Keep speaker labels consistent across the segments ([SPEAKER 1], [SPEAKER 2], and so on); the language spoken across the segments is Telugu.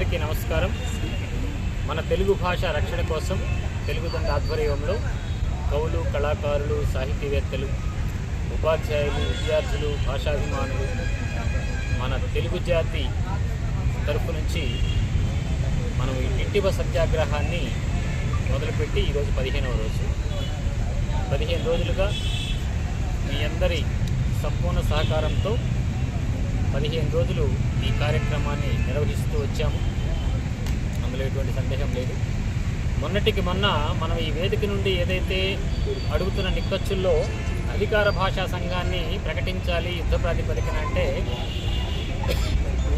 [SPEAKER 1] అందరికీ నమస్కారం. మన తెలుగు భాష రక్షణ కోసం తెలుగుదండ ఆధ్వర్యంలో కవులు కళాకారులు సాహితీవేత్తలు ఉపాధ్యాయులు విద్యార్థులు భాషాభిమానులు మన తెలుగు జాతి తరపు నుంచి మనం ఈ ఇంటివ సత్యాగ్రహాన్ని మొదలుపెట్టి ఈరోజు పదిహేనవ రోజు. పదిహేను రోజులుగా మీ అందరి సంపూర్ణ సహకారంతో పదిహేను రోజులు ఈ కార్యక్రమాన్ని నిర్వహిస్తూ వచ్చాము. అందులో ఎటువంటి సందేహం లేదు. మొన్నటికి మొన్న మనం ఈ వేదిక నుండి ఏదైతే అడుగుతున్న నిక్కచ్చుల్లో అధికార భాషా సంఘాన్ని ప్రకటించాలి యుద్ధ ప్రాతిపదికన అంటే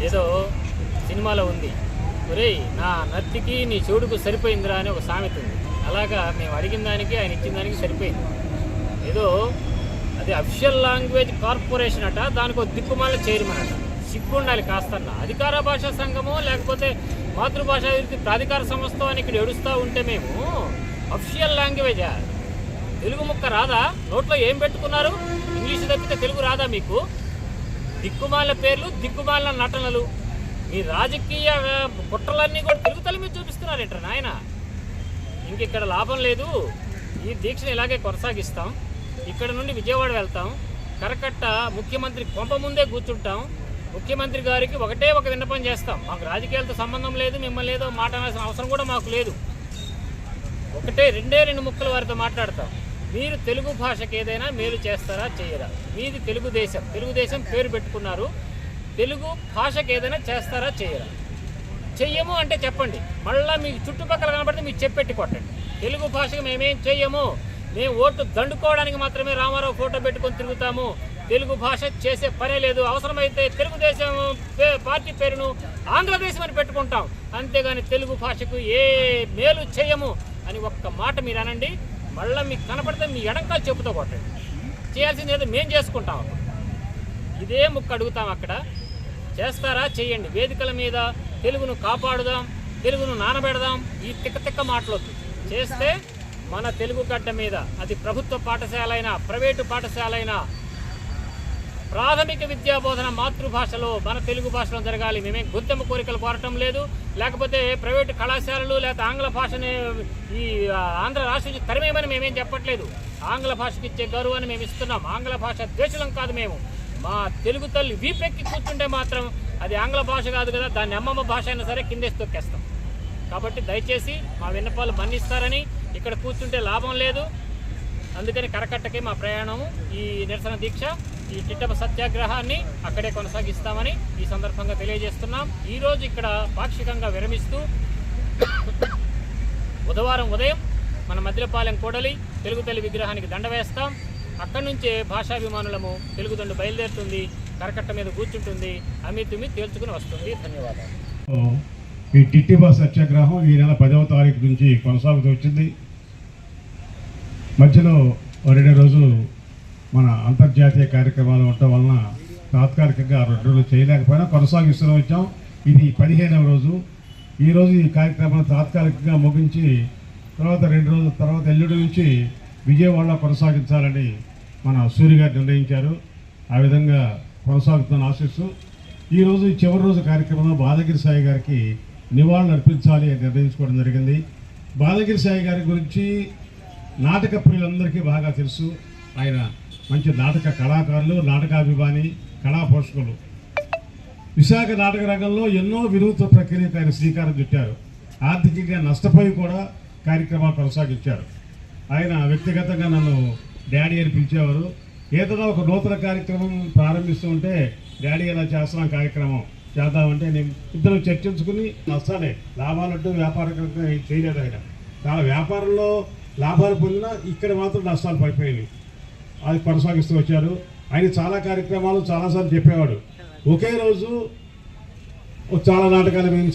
[SPEAKER 1] ఏదో సినిమాలో ఉంది. ఒరే నా నత్తికి నీ చెవుడుకు సరిపోయిందిరా అని ఒక సామెత ఉంది. అలాగా మేము అడిగిన దానికి ఆయన ఇచ్చిన దానికి సరిపోయింది. ఏదో అది అఫిషియల్ లాంగ్వేజ్ కార్పొరేషన్ అట. దానికి ఒక దిక్కుమాల చైర్మన్ అట. సిగ్గు ఉండాలి కాస్తన్న. అధికార భాషా సంఘమో లేకపోతే మాతృభాష అభివృద్ధి ప్రాధికార సంస్థ అని ఇక్కడ ఏడుస్తూ ఉంటే మేము అఫిషియల్ లాంగ్వేజా తెలుగు ముక్క రాదా? నోట్లో ఏం పెట్టుకున్నారు? ఇంగ్లీష్ తప్పితే తెలుగు రాదా మీకు? దిక్కుమాల పేర్లు దిక్కుమాల నటనలు. మీ రాజకీయ కుట్రలన్నీ కూడా తెలుగు తల్లి మీద చూపిస్తున్నారేంట నాయన? ఇంక ఇక్కడ లాభం లేదు. ఈ దీక్షను ఇలాగే కొనసాగిస్తాం. ఇక్కడ నుండి విజయవాడ వెళ్తాం. కరకట్ట ముఖ్యమంత్రి కొంప ముందే కూర్చుంటాం. ముఖ్యమంత్రి గారికి ఒకటే ఒక విన్నపం చేస్తాం. మాకు రాజకీయాలతో సంబంధం లేదు మిమ్మల్ని ఏదో మాట్లాడాల్సిన అవసరం కూడా మాకు లేదు. ఒకటే రెండే రెండు ముక్కలు వారితో మాట్లాడతాం. మీరు తెలుగు భాషకి ఏదైనా మేలు చేస్తారా చేయరా? మీది తెలుగుదేశం. తెలుగుదేశం పేరు పెట్టుకున్నారు. తెలుగు భాషకి ఏదైనా చేస్తారా చేయరా? చెయ్యము అంటే చెప్పండి. మళ్ళీ మీకు చుట్టుపక్కల కనబడితే మీకు చెప్పెట్టి కొట్టండి. తెలుగు భాషకు మేమేం చెయ్యము? మేము ఓటు దండుకోవడానికి మాత్రమే రామారావు ఫోటో పెట్టుకొని తిరుగుతాము. తెలుగు భాష చేసే పనే లేదు. అవసరమైతే తెలుగుదేశం పే- పార్టీ పేరును ఆంధ్రదేశం అని పెట్టుకుంటాం. అంతేగాని తెలుగు భాషకు ఏ మేలు చేయము అని ఒక్క మాట మీరు అనండి. మళ్ళీ మీకు కనపడితే మీ ఎడంకాలు చెప్పుతో కొట్టండి. చేయాల్సింది ఏదో మేము చేసుకుంటాం. ఇదే ముక్క అడుగుతాం అక్కడ. చేస్తారా? చేయండి. వేదికల మీద తెలుగును కాపాడుదాం తెలుగును నానబెడదాం. ఈ తిక్క తిక్క మాటలొద్దు. చేస్తే మన తెలుగు గడ్డ మీద అది ప్రభుత్వ పాఠశాల అయినా ప్రైవేటు పాఠశాల అయినా ప్రాథమిక విద్యా బోధన మాతృభాషలో మన తెలుగు భాషలో జరగాలి. మేమేం గుర్తింపు కోరికలు కోరటం లేదు. లేకపోతే ప్రైవేటు కళాశాలలు లేకపోతే ఆంగ్ల భాషని ఈ ఆంధ్ర రాష్ట్రం నుంచి తరిమేమని మేమేం చెప్పట్లేదు. ఆంగ్ల భాషకి ఇచ్చే గౌరవాన్ని మేము ఇస్తున్నాం. ఆంగ్ల భాష ద్వేషులం కాదు మేము. మా తెలుగు తల్లి వీపెక్కి కూర్చుంటే మాత్రం అది ఆంగ్ల భాష కాదు కదా దాన్ని అమ్మమ్మ భాష అయినా సరే కిందేసి తొక్కేస్తాం. కాబట్టి దయచేసి మా విన్నపాలు మన్నిస్తారని ఇక్కడ కూర్చుంటే లాభం లేదు. అందుకని కరకట్టకి మా ప్రయాణము ఈ నిరసన దీక్ష ఈ టిట్టప సత్యాగ్రహాన్ని అక్కడే కొనసాగిస్తామని ఈ సందర్భంగా తెలియజేస్తున్నాం. ఈరోజు ఇక్కడ పాక్షికంగా విరమిస్తూ బుధవారం ఉదయం మన మద్దిలపాలెం కోడలి తెలుగు తల్లి విగ్రహానికి దండ వేస్తాం. అక్కడి నుంచే భాషాభిమానులము తెలుగుదండు బయలుదేరుతుంది కరకట్ట మీద కూర్చుంటుంది అమితుమి తేల్చుకుని వస్తుంది. ధన్యవాదాలు.
[SPEAKER 2] ఈ టిట్టిబా సత్యాగ్రహం ఈ నెల పదవ తారీఖు నుంచి కొనసాగుతూ వచ్చింది. మధ్యలో రెండు రోజులు మన అంతర్జాతీయ కార్యక్రమాలు ఉండటం వలన తాత్కాలికంగా రెండు రోజులు చేయలేకపోయినా కొనసాగిస్తూనే వచ్చాం. ఇది పదిహేనవ రోజు. ఈ రోజు ఈ కార్యక్రమాన్ని తాత్కాలికంగా ముగించి తర్వాత రెండు రోజుల తర్వాత ఎల్లుడి నుంచి విజయవాడలో కొనసాగించాలని మన సూర్య గారు నిర్ణయించారు. ఆ విధంగా కొనసాగుతున్న ఆశిస్తూ ఈరోజు ఈ చివరి రోజు కార్యక్రమంలో బాలగిరి సాయి గారికి నివాళులు అర్పించాలి అని నిర్ణయించుకోవడం జరిగింది. బాలగిరి సాయి గారి గురించి నాటక ప్రియులందరికీ బాగా తెలుసు. ఆయన మంచి నాటక కళాకారులు నాటకాభిమాని కళా పోషకులు విశాఖ నాటక రంగంలో ఎన్నో వినూత్న ప్రక్రియకు ఆయన శ్రీకారం చుట్టారు. ఆర్థికంగా నష్టపోయి కూడా కార్యక్రమాలు కొనసాగించారు. ఆయన వ్యక్తిగతంగా నన్ను డాడీ అని పిలిచేవారు. ఏదైనా ఒక నూతన కార్యక్రమం ప్రారంభిస్తూ ఉంటే డాడీ ఎలా చేస్తున్నాం కార్యక్రమం చేద్దామంటే నేను ఇద్దరు చర్చించుకుని నష్టాలే లాభాలంటూ వ్యాపారంగా చేయలేదు ఆయన. చాలా వ్యాపారంలో లాభాలు పొందినా ఇక్కడ మాత్రం నష్టాలు పడిపోయినాయి. అది కొనసాగిస్తూ వచ్చారు. ఆయన చాలా కార్యక్రమాలు చాలాసార్లు చెప్పేవాడు. ఒకే రోజు చాలా నాటకాలు వేయించారు.